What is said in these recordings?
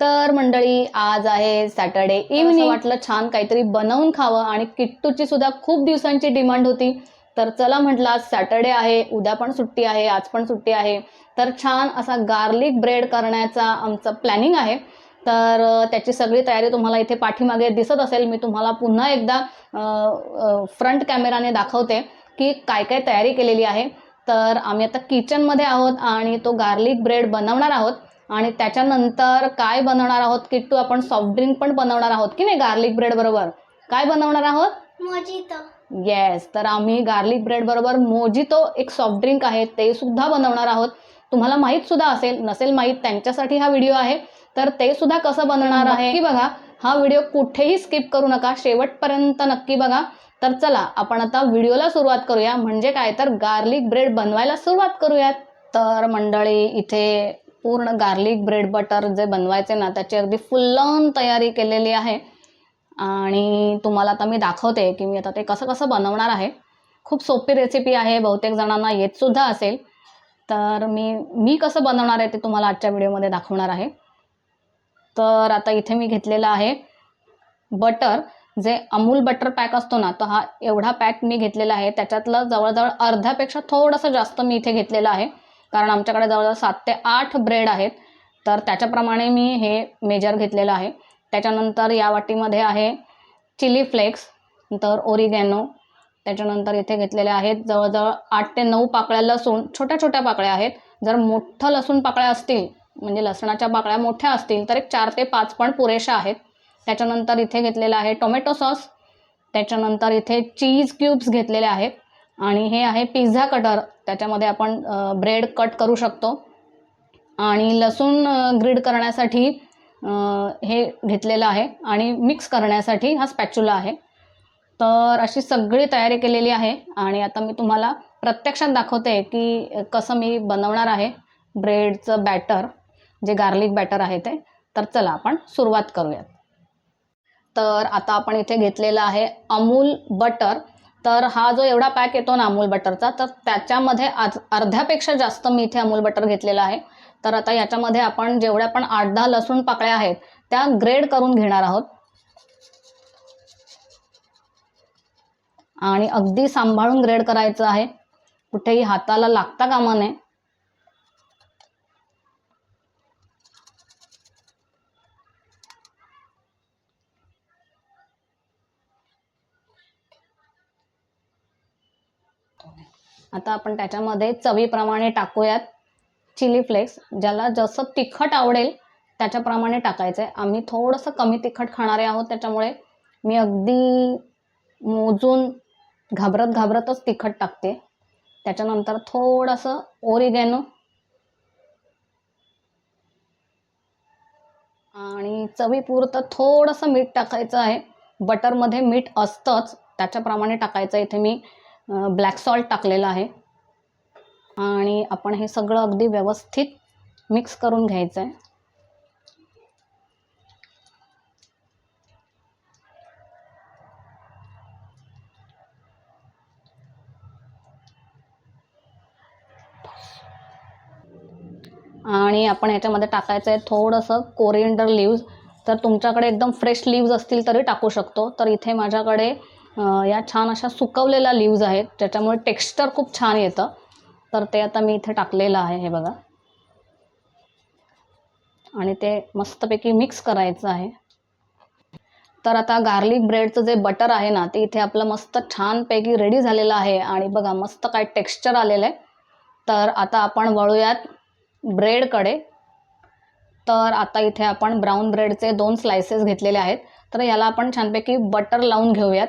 तर मंडळी आज आहे सॅटर्डे इव्हनिंग वाटलं छान काहीतरी बनवून खावं आणि किट्टूची सुद्धा खूप दिवसांची डिमांड होती. तर चला म्हटलं आज सॅटर्डे आहे उद्या पण सुट्टी आहे आज पण सुट्टी आहे. तर छान असा गार्लिक ब्रेड करण्याचा आमचं प्लॅनिंग आहे. तर त्याची सगळी तयारी तुम्हाला इथे पाठीमागे दिसत असेल. मी तुम्हाला पुन्हा एकदा फ्रंट कॅमेराने दाखवते की काय काय तयारी केलेली आहे. तर आम्ही आता किचनमध्ये आहोत आणि तो गार्लिक ब्रेड बनवणार आहोत. आणि त्याच्यानंतर काय बनवणार आहोत किट्टू? आपण सॉफ्ट ड्रिंक पण बनवणार आहोत की नाही गार्लिक ब्रेड बरोबर? काय बनवणार आहोत? मोजितो. येस तर आम्ही गार्लिक ब्रेड बरोबर मोजितो एक सॉफ्ट ड्रिंक आहे ते सुद्धा बनवणार आहोत. तुम्हाला माहीत सुद्धा असेल नसेल माहीत त्यांच्यासाठी हा व्हिडिओ आहे. तर ते सुद्धा कसं बनवणार आहे? की बघा. हा व्हिडिओ कुठेही स्किप करू नका. शेवटपर्यंत नक्की बघा. तर चला आपण आता व्हिडिओला सुरुवात करूया. म्हणजे काय? तर गार्लिक ब्रेड बनवायला सुरुवात करूयात. तर मंडळी इथे पूर्ण गार्लिक ब्रेड बटर जे बनवायचे ना त्याची अगदी फुल्लून तयारी केलेली आहे. आणि तुम्हाला आता मी दाखवते की मी आता ते कसं कसं बनवणार आहे. खूप सोपी रेसिपी आहे बहुतेक जणांना येतसुद्धा असेल. तर मी मी कसं बनवणार आहे ते तुम्हाला आजच्या व्हिडिओमध्ये दाखवणार आहे. तर आता इथे मी घेतलेला आहे बटर जे अमूल बटर पॅक असतो ना तर हा एवढा पॅक मी घेतलेला आहे. त्याच्यातलं जवळजवळ अर्ध्यापेक्षा थोडंसं जास्त मी इथे घेतलेलं आहे. कारण आमच्याकडे जवळजवळ सात ते आठ ब्रेड आहेत. तर त्याच्याप्रमाणे मी हे मेजर घेतलेलं आहे. त्याच्यानंतर या वाटीमध्ये आहे चिली फ्लेक्स नंतर ओरिगॅनो त्याच्यानंतर इथे घेतलेले आहेत जवळजवळ आठ ते नऊ पाकळ्या लसूण. छोट्या छोट्या पाकळ्या आहेत. जर मोठं लसूण पाकळ्या असतील म्हणजे लसणाच्या पाकळ्या मोठ्या असतील तर एक चार ते पाच पण पुरेशा आहेत. त्याच्यानंतर इथे घेतलेलं आहे टोमॅटो सॉस. त्याच्यानंतर इथे चीज क्यूब्स घेतलेले आहेत. आणि हे आहे पिझ्झा कटर. त्याच्यामध्ये आपण ब्रेड कट करू शकतो. आणि लसूण ग्रीड करण्यासाठी हे घेतलेलं आहे. आणि मिक्स करण्यासाठी हा स्पॅच्युला आहे. तर अशी सगळी तयारी केलेली आहे. आणि आता मी तुम्हाला प्रत्यक्षात दाखवते की कसं मी बनवणार आहे ब्रेडचं बॅटर जे गार्लिक बॅटर आहे ते. तर चला आपण सुरुवात करूयात. तर आता आपण इथे घेतलेलं आहे अमूल बटर. तर हा जो एवढा पॅक येतो ना अमूल बटरचा तर त्याच्यामध्ये आज अर्ध्यापेक्षा जास्त मी इथे अमूल बटर घेतलेला आहे. तर आता याच्यामध्ये आपण जेवढ्या पण आठ दहा लसूण पाकळ्या आहेत त्या ग्रेड करून घेणार आहोत. आणि अगदी सांभाळून ग्रेड करायचं आहे. कुठेही हाताला लागता कामा नये. आता आपण त्याच्यामध्ये चवीप्रमाणे टाकूयात चिली फ्लेक्स ज्याला जसं तिखट आवडेल त्याच्याप्रमाणे टाकायचं. आहे आम्ही थोडंसं कमी तिखट खाणारे आहोत त्याच्यामुळे मी अगदी मोजून घाबरत घाबरतच तिखट टाकते. त्याच्यानंतर थोडंसं ओरिगॅनो आणि चवीपुरतं थोडंसं मीठ टाकायचं आहे. बटरमध्ये मीठ असतंच त्याच्याप्रमाणे टाकायचं इथे मी. ब्लॅक सॉल्ट टाकलेलं आहे. आणि आपण हे सगळं अगदी व्यवस्थित मिक्स करून घ्यायचं आहे आणि आपण ह्याच्यामध्ये टाकायचं आहे थोडंसं कोरिएंडर लिव्ज तर तुमच्याकडे एकदम फ्रेश लिव्ज असतील तरी टाकू शकतो. तर इथे माझ्याकडे या छान अशा सुकवलेल्या लिव्ज आहेत. ज्याच्यामुळे टेक्स्चर खूप छान येतं. तर ते आता मी इथे टाकलेलं आहे हे बघा. आणि ते मस्तपैकी मिक्स करायचं आहे. तर आता गार्लिक ब्रेडचं जे बटर आहे ना ते इथे आपलं मस्त छानपैकी रेडी झालेलं आहे. आणि बघा मस्त काय टेक्स्चर आलेलं आहे तर आता आपण वळूयात ब्रेडकडे तर आता इथे आपण ब्राऊन ब्रेडचे दोन स्लायसेस घेतलेले आहेत. तर याला आपण छानपैकी बटर लावून घेऊयात.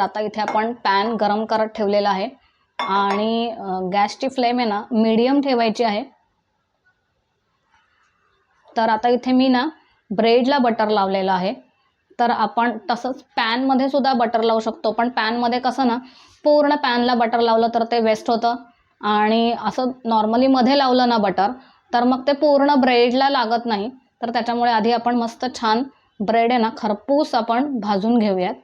आता इथे आपण पॅन गरम करत ठेवलेला आहे. आणि गॅसची फ्लेम आहे ना मीडियम ठेवायची आहे. तर आता इथे मी ना ब्रेडला बटर लावलेलं आहे. तर आपण तसंच पॅनमध्ये सुद्धा बटर लावू शकतो. पण पॅनमध्ये कसं ना पूर्ण पॅनला बटर लावलं तर ते वेस्ट होतं. आणि असं नॉर्मली मध्ये लावलं ना बटर तर मग ते पूर्ण ब्रेडला लागत नाही. तर त्याच्यामुळे आधी आपण मस्त छान ब्रेड आहे ना खरपूस आपण भाजून घेऊयात.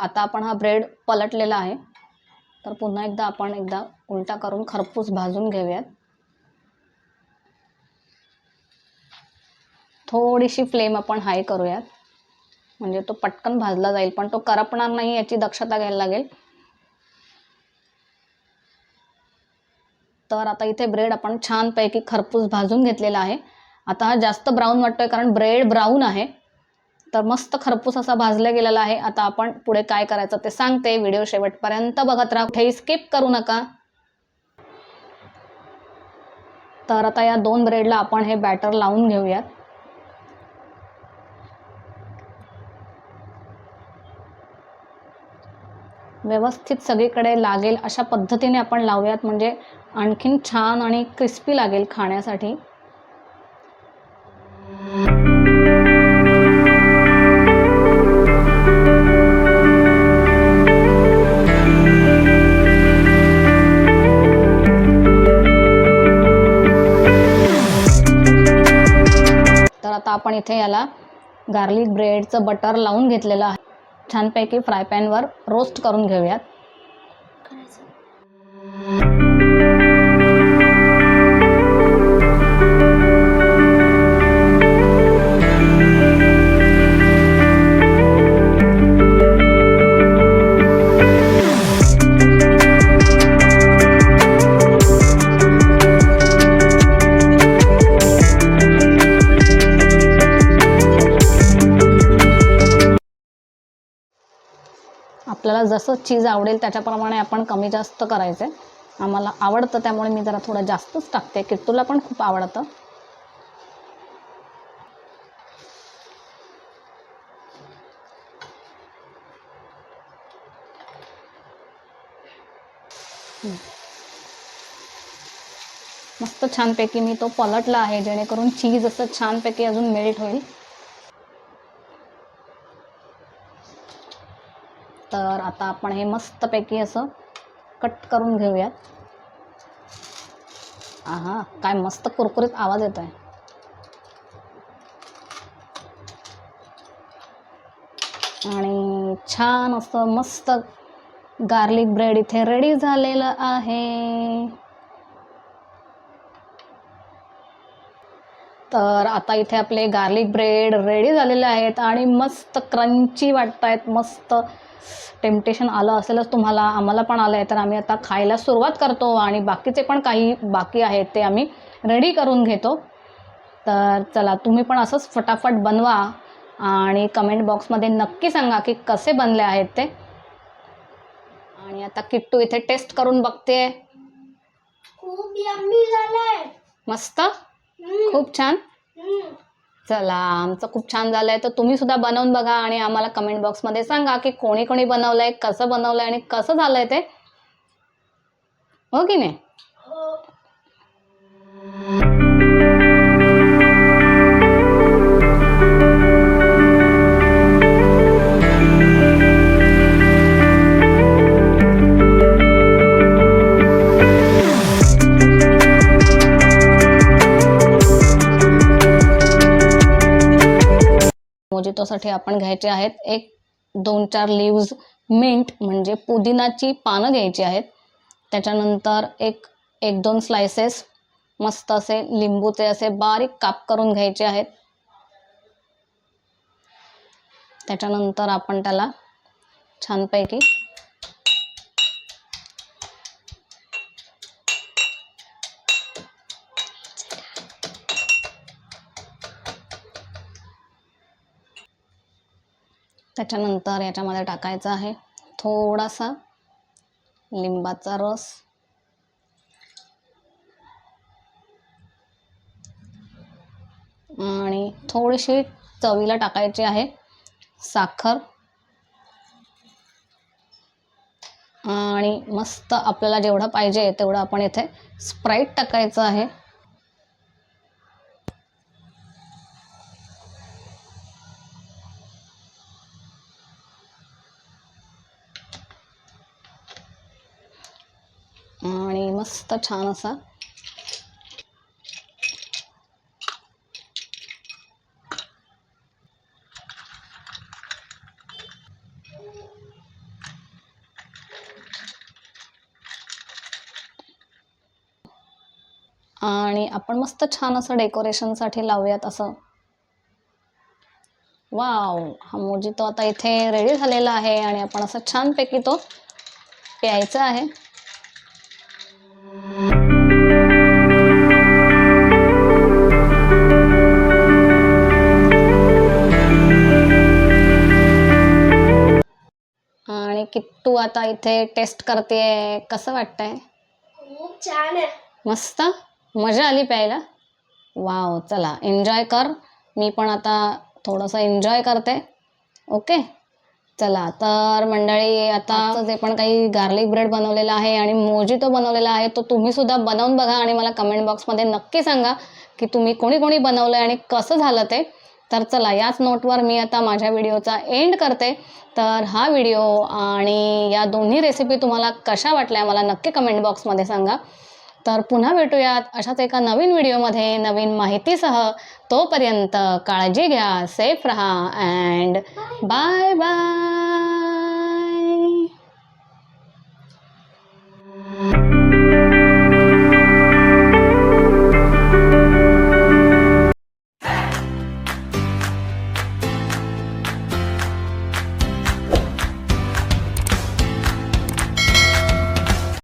आता आपण हा ब्रेड पलटलेला आहे. तर पुन्हा एकदा आपण एकदा उलटा करून खरपूस भाजून घेऊयात. थोडीशी फ्लेम आपण हाय करूयात. म्हणजे तो पटकन भाजला जाईल पण तो करपणार नाही याची दक्षता घ्यायला लागेल. तर आता इथे ब्रेड आपण छानपैकी खरपूस भाजून घेतलेला आहे. आता हा जास्त ब्राऊन वाटतोय कारण ब्रेड ब्राऊन आहे. तर मस्त खरपूस असा भाजला गेलेला आहे. आता आपण पुढे काय करायचं ते सांगते. व्हिडिओ शेवटपर्यंत बघत राहा. कुठेही स्किप करू नका. तर आता या दोन ब्रेडला आपण हे बॅटर लावून घेऊयात. व्यवस्थित सगळीकडे लागेल अशा पद्धतीने आपण लावूयात. म्हणजे आणखीन छान आणि क्रिस्पी लागेल खाण्यासाठी. आता आपण इथे याला गार्लिक ब्रेडचं बटर लावून घेतलेलं आहे. छानपैकी फ्राय पॅनवर रोस्ट करून घेऊयात. जसं चीज आवडेल त्याच्याप्रमाणे आपण कमी जास्त करायचं. आहे आम्हाला आवडतं त्यामुळे मी जरा थोडं जास्तच टाकते. किट्टूला पण खूप आवडतं. मस्त छानपैकी मी तो पलटला आहे जेणेकरून चीज असं छानपैकी अजून मेल्ट होईल तर आता आपण हे मस्तपैकी असं कट करून घेऊयात. हा काय मस्त कुरकुरीत आवाज येतो आहे आणि छान असं मस्त गार्लिक ब्रेड इथे रेडी झालेलं आहे. तर आता इथे आपले गार्लिक ब्रेड रेडी झालेले आहेत आणि मस्त क्रंची वाटत आहेत मस्त टेम्पटेशन आलं असेलच तुम्हाला आम्हाला पण आलं आहे तर आम्ही आता खायला सुरुवात करतो आणि बाकीचे पण काही बाकी आहेत ते आम्ही रेडी करून घेतो. तर चला तुम्ही पण असंच फटाफट बनवा आणि कमेंट बॉक्समध्ये नक्की सांगा की कसे बनले आहेत ते. आणि आता किट्टू इथे टेस्ट करून बघते. खूप यम्मी झालंय. मस्त? खूप छान. चला आमचं खूप छान झालंय. तर तुम्ही सुद्धा बनवून बघा आणि आम्हाला कमेंट बॉक्समध्ये सांगा की कोणी कोणी बनवलंय कसं बनवलंय आणि कसं झालंय ते. हो की नाही? हो. त्याच्यासाठी आपण घ्यायचे आहेत. एक दोन चार लिव्ज मिंट म्हणजे पुदिनाची पानं घ्यायची आहेत. त्याच्यानंतर एक एक दोन स्लायसेस मस्त असे लिंबूचे असे बारीक काप करून घ्यायचे आहेत. त्याच्यानंतर आपण त्याला छानपैकी त्याच्यानंतर याच्यामध्ये टाकायचं आहे थोडासा लिंबाचा रस. आणि थोडीशी चवीला टाकायची आहे साखर. आणि मस्त आपल्याला जेवढं पाहिजे तेवढं आपण इथे स्प्राईट टाकायचं आहे. मस्त छान असा. आणि आपण मस्त छान असं डेकोरेशनसाठी लावूयात असं. वाव हा मोजितो आता इथे रेडी झालेला आहे आणि आपण असं छानपैकी तो प्यायचा आहे. किट्टू आता इथे टेस्ट करते कसं वाटतंय? खूप छान आहे. मस्त? मजा आली प्यायला? वाव चला एन्जॉय कर. मी पण आता थोडंसं एन्जॉय करते. ओके चला तर मंडळी आता जे पण काही गार्लिक ब्रेड बनवलेला आहे आणि मोजितो बनवलेला आहे तो तुम्ही सुद्धा बनवून बघा आणि मला कमेंट बॉक्समध्ये नक्की सांगा की तुम्ही कोणी कोणी बनवलं आहे आणि कसं झालं ते. तर चला याच नोटवर मी आता माझ्या व्हिडिओचा एंड करते. तर हा व्हिडिओ आणि या दोन्ही रेसिपी तुम्हाला कशा वाटल्या मला नक्की कमेंट बॉक्समध्ये सांगा. तर पुन्हा भेटूयात अशाच एका नवीन व्हिडिओमध्ये नवीन माहितीसह तोपर्यंत काळजी घ्या सेफ रहा अँड बाय बाय